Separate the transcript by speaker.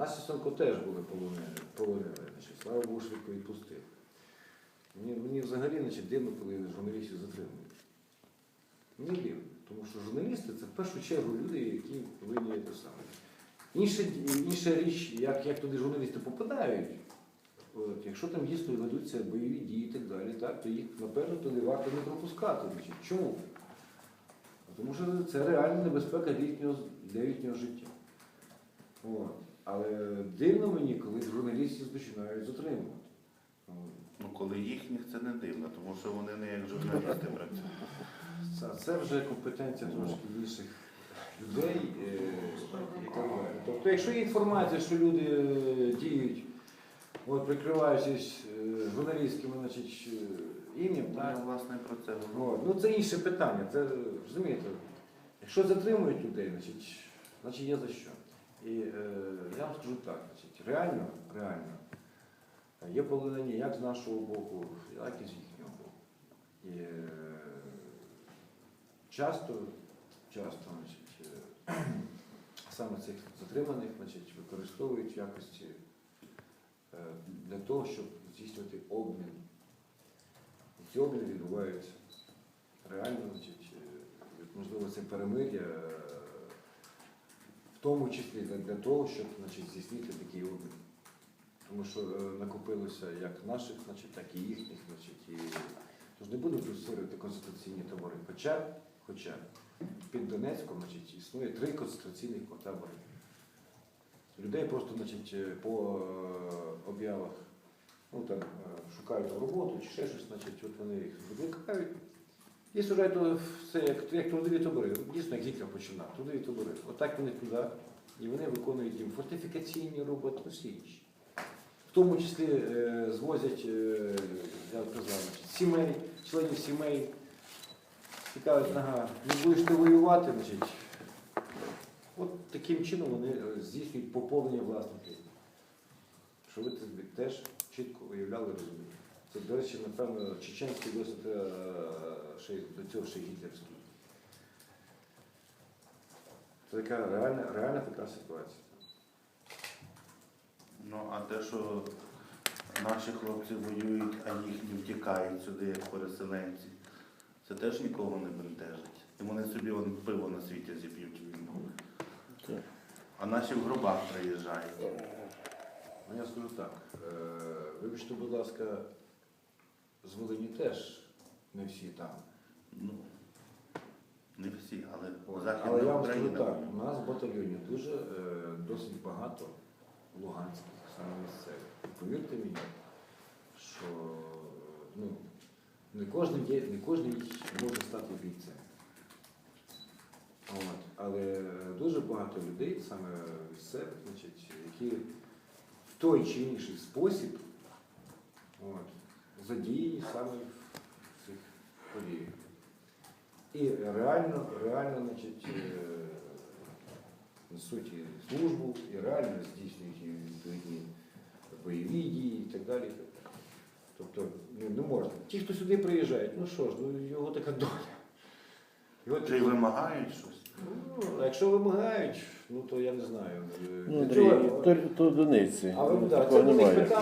Speaker 1: Настя теж були полонені. Слава Богу, швидко відпустив. Мені, мені взагалі значить, дивно, коли журналістів затримують. Мені дивно. Тому що журналісти це в першу чергу люди, які повинні те саме. Інша, інша річ, як, як туди журналісти попадають, от, якщо там дійсно ведуться бойові дії і так далі, так, то їх, напевно, туди варто не пропускати. Значить, чому? Тому що це реальна небезпека для їхнього життя. От. Але дивно мені, коли журналістів починають затримувати.
Speaker 2: Ну, коли їхніх це не дивно, тому що вони не як журналісти працюють.
Speaker 1: Це, це вже компетенція трошки інших людей е. Тобто, якщо є інформація, що люди е, діють, от, прикриваючись е, журналістськими значить, ім'ям,
Speaker 2: Я,
Speaker 1: так,
Speaker 2: власне, про це говорю.
Speaker 1: Ну це інше питання. Це розумієте, якщо затримують людей, значить, значить є за що. І е, я вам скажу так, значить, реально, реально, є полонені як з нашого боку, так і з їхнього боку. І е, часто, часто, значить, е, саме цих затриманих значить, використовують в якості е, для того, щоб здійснювати обмін. І ці обміни відбуваються реально, значить, е, можливо, це перемир'я, тому числі для, того, щоб значить, здійснити такий обмін. Тому що е, накопилося як наших, значить, так і їхніх, значить, і тож не будемо створювати концентраційні табори. Хоча, хоча під Донецьком значить, існує три концентраційних табори. Людей просто значить, е, по е, об'явах ну, там, шукають роботу чи ще щось, значить, от вони їх викликають. І сажають то все як, як трудові табори. Дійсно, як Гітлер починав, трудові табори. Отак вони туди. І вони виконують їм фортифікаційні роботи, ну всі інші. В тому числі е, звозять, е, я казав, сімей, членів сімей. Цікавить, ага, не будеш ти воювати, значить. От таким чином вони е, здійснюють поповнення власників. Що ви теж чітко уявляли, розумієте. Це, до речі, напевно, чеченський досить е, ще до цього ще гітлерський. Це така реальна, реальна така ситуація.
Speaker 2: Ну, а те, що наші хлопці воюють, а їхні втікають сюди як переселенці, це теж нікого не бентежить. І вони собі вон, пиво на світі зіп'ють війну. А наші в гробах приїжджають.
Speaker 1: Ну, я скажу так. Е, вибачте, будь ласка, з Волині теж не всі там.
Speaker 2: Ну, не всі, але. Західна
Speaker 1: Але я вам скажу так, у нас в батальйоні дуже е, досить багато луганських, саме місцевих. І повірте мені, що ну, не кожен, є, не кожен може стати бійцем. От. Але дуже багато людей, саме місцевих, значить, які в той чи інший спосіб от, задіяні саме в цих подіях. І реально, реально значить, е, несуть службу, і реально здійснюють відповідні бойові дії і так далі. Тобто ну, не можна. Ті, хто сюди приїжджають, ну що ж, ну його така доля. Його
Speaker 2: Чи й вимагають щось?
Speaker 1: Ну, якщо вимагають, ну то я не знаю.
Speaker 3: Ну, Андрій, то, то одиниці.
Speaker 1: Але
Speaker 3: Ну,
Speaker 1: да, це до них питання.